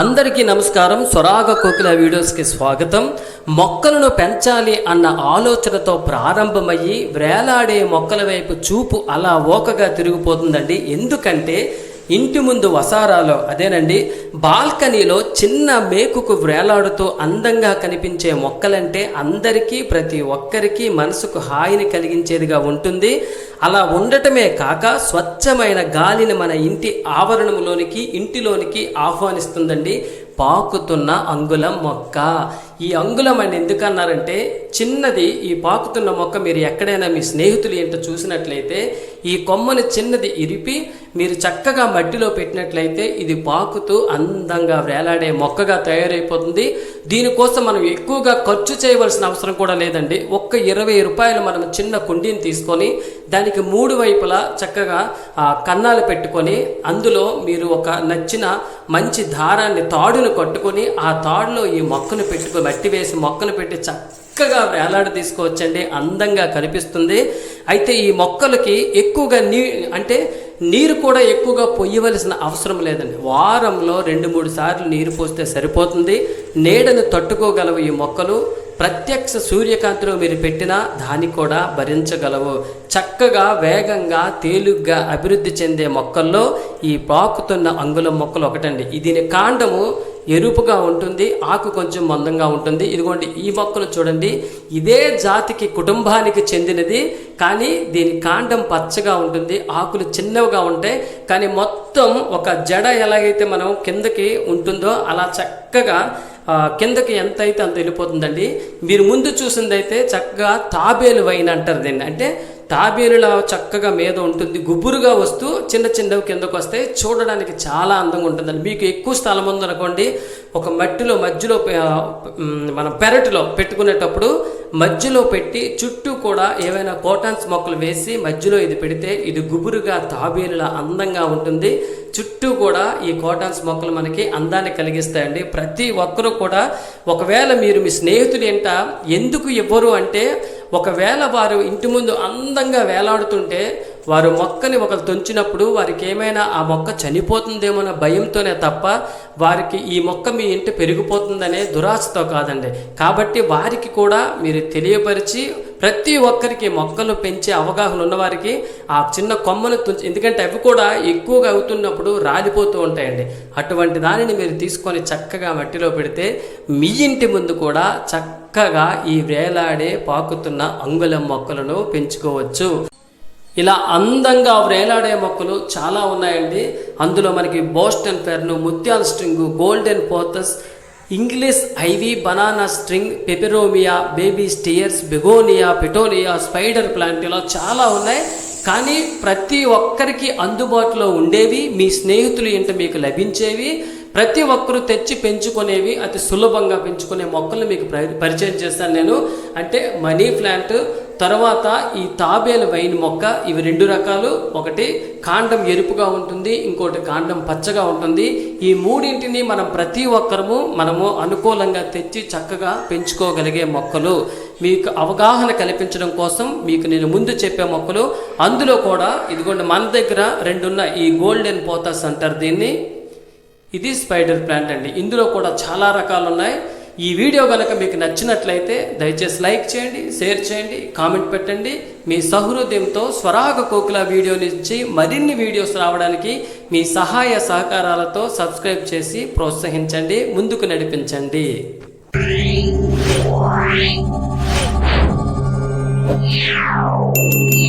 అందరికీ నమస్కారం. స్వరాగ కోకిల వీడియోస్కి స్వాగతం. మొక్కలను పెంచాలి అన్న ఆలోచనతో ప్రారంభమయ్యి వేలాడే మొక్కల వైపు చూపు అలా ఓకగా తిరిగిపోతుందండి. ఎందుకంటే ఇంటి ముందు వసారాలో అదేనండి బాల్కనీలో చిన్న మేకుకు వేలాడుతూ అందంగా కనిపించే మొక్కలంటే అందరికీ ప్రతి ఒక్కరికి మనసుకు హాయిని కలిగించేదిగా ఉంటుంది. అలా ఉండటమే కాక స్వచ్ఛమైన గాలిని మన ఇంటి ఆవరణంలోనికి ఇంటిలోనికి ఆహ్వానిస్తుందండి. పాకుతున్న అంగుళం మొక్క. ఈ అంగుళం అని ఎందుకన్నారంటే చిన్నది ఈ పాకుతున్న మొక్క మీరు ఎక్కడైనా మీ స్నేహితులు ఏంటో చూసినట్లయితే ఈ కొమ్మని చిన్నది ఇరిపి మీరు చక్కగా మట్టిలో పెట్టినట్లయితే ఇది పాకుతూ అందంగా వేలాడే మొక్కగా తయారైపోతుంది. దీనికోసం మనం ఎక్కువగా ఖర్చు చేయవలసిన అవసరం కూడా లేదండి. ఒక్క ఇరవై రూపాయలు మనం చిన్న కుండీని తీసుకొని దానికి మూడు వైపులా చక్కగా కన్నాలు పెట్టుకొని అందులో మీరు ఒక నచ్చిన మంచి దారాన్ని తాడును కట్టుకొని ఆ తాడులో ఈ మొక్కను పెట్టుకొని మట్టి వేసి మొక్కను పెట్టి చక్కగా వేలాడ తీసుకోవచ్చండి. అందంగా కనిపిస్తుంది. అయితే ఈ మొక్కలకి ఎక్కువగా నీ అంటే నీరు కూడా ఎక్కువగా పొయ్యవలసిన అవసరం లేదండి. వారంలో రెండు మూడు సార్లు నీరు పోస్తే సరిపోతుంది. నీడను తట్టుకోగలవు ఈ మొక్కలు. ప్రత్యక్ష సూర్యకాంతిలో మీరు పెట్టినా దాన్ని కూడా భరించగలవు. చక్కగా వేగంగా తేలిగ్గా అభివృద్ధి చెందే మొక్కల్లో ఈ పాకుతున్న అంగుళం మొక్కలు ఒకటండి. దీని కాండము ఎరుపుగా ఉంటుంది ఆకు కొంచెం మందంగా ఉంటుంది. ఇదిగోండి ఈ మొక్కలు చూడండి. ఇదే జాతికి కుటుంబానికి చెందినది కానీ దీని కాండం పచ్చగా ఉంటుంది ఆకులు చిన్నవిగా ఉంటాయి. కానీ మొత్తం ఒక జడ ఎలాగైతే మనం కిందకి ఉంటుందో అలా చక్కగా కిందకి ఎంత అయితే అంత వెళ్ళిపోతుందండి. మీరు ముందు చూసిందైతే చక్కగా తాబేలు వైన్ అంటారు దీన్ని. అంటే తాబేలులా చక్కగా మీద ఉంటుంది. గుబురుగా వస్తూ చిన్న చిన్నవి కిందకు వస్తే చూడడానికి చాలా అందంగా ఉంటుందండి. మీకు ఎక్కువ స్థలం ఉందనుకోండి ఒక మట్టిలో మధ్యలో మన మనం పెరటిలో పెట్టుకునేటప్పుడు మధ్యలో పెట్టి చుట్టూ కూడా ఏవైనా కోటాన్స్ మొక్కలు వేసి మధ్యలో ఇది పెడితే ఇది గుబురుగా తాబేలులా అందంగా ఉంటుంది. చుట్టూ కూడా ఈ కోటాన్స్ మొక్కలు మనకి అందాన్ని కలిగిస్తాయండి. ప్రతి ఒక్కరూ కూడా ఒకవేళ మీరు మీ స్నేహితులు ఏంట ఎందుకు ఇవ్వరు అంటే ఒకవేళ వారు ఇంటి ముందు అందంగా వేలాడుతుంటే వారు మొక్కని ఒకరు తుంచినప్పుడు వారికి ఏమైనా ఆ మొక్క చనిపోతుందేమో భయంతోనే తప్ప వారికి ఈ మొక్క మీ ఇంటి పెరిగిపోతుందనే దురాశతో కాదండి. కాబట్టి వారికి కూడా మీరు తెలియపరిచి ప్రతి ఒక్కరికి మొక్కలు పెంచే అవగాహన ఉన్నవారికి ఆ చిన్న కొమ్మను తుంచి ఎందుకంటే అవి కూడా ఎక్కువగా అవుతున్నప్పుడు రాలిపోతూ ఉంటాయండి. అటువంటి దానిని మీరు తీసుకొని చక్కగా మట్టిలో పెడితే మీ ఇంటి ముందు కూడా చక్కగా ఈ వేలాడే పాకుతున్న అంగుళం మొక్కలను పెంచుకోవచ్చు. ఇలా అందంగా వేలాడే మొక్కలు చాలా ఉన్నాయండి. అందులో మనకి బోస్టన్ ఫెర్ను ముత్యాల string golden pothos English ivy banana string peperomia baby tears begonia petunia spider plant ఇలా చాలా ఉన్నాయి. కానీ ప్రతి ఒక్కరికి అందుబాటులో ఉండేవి మీ స్నేహితులు ఇంట మీకు లభించేవి ప్రతి ఒక్కరూ తెచ్చి పెంచుకునేవి అతి సులభంగా పెంచుకునే మొక్కలు మీకు పరిచయం చేస్తాను నేను. అంటే మనీ ప్లాంట్ తర్వాత ఈ తాబేలు వైన్ మొక్క ఇవి రెండు రకాలు. ఒకటి కాండం ఎరుపుగా ఉంటుంది ఇంకోటి కాండం పచ్చగా ఉంటుంది. ఈ మూడింటిని మనం ప్రతి ఒక్కరము మనము అనుకూలంగా తెచ్చి చక్కగా పెంచుకోగలిగే మొక్కలు. మీకు అవగాహన కల్పించడం కోసం మీకు నేను ముందు చెప్పే మొక్కలు. అందులో కూడా ఇదిగోండి మన దగ్గర రెండున్న ఈ గోల్డెన్ పోతాస్ అంటారు దీన్ని. ఇది స్పైడర్ ప్లాంట్ అండి. ఇందులో కూడా చాలా రకాలు ఉన్నాయి ఈ వీడియో కనుక మీకు నచ్చినట్లయితే దయచేసి లైక్ చేయండి షేర్ చేయండి కామెంట్ పెట్టండి మీ సహృదయంతో స్వరాగ కోకుల వీడియో నుంచి మరిన్ని వీడియోస్ రావడానికి మీ సహాయ సహకారాలతో సబ్స్క్రైబ్ చేసి ప్రోత్సహించండి ముందుకు నడిపించండి Meow.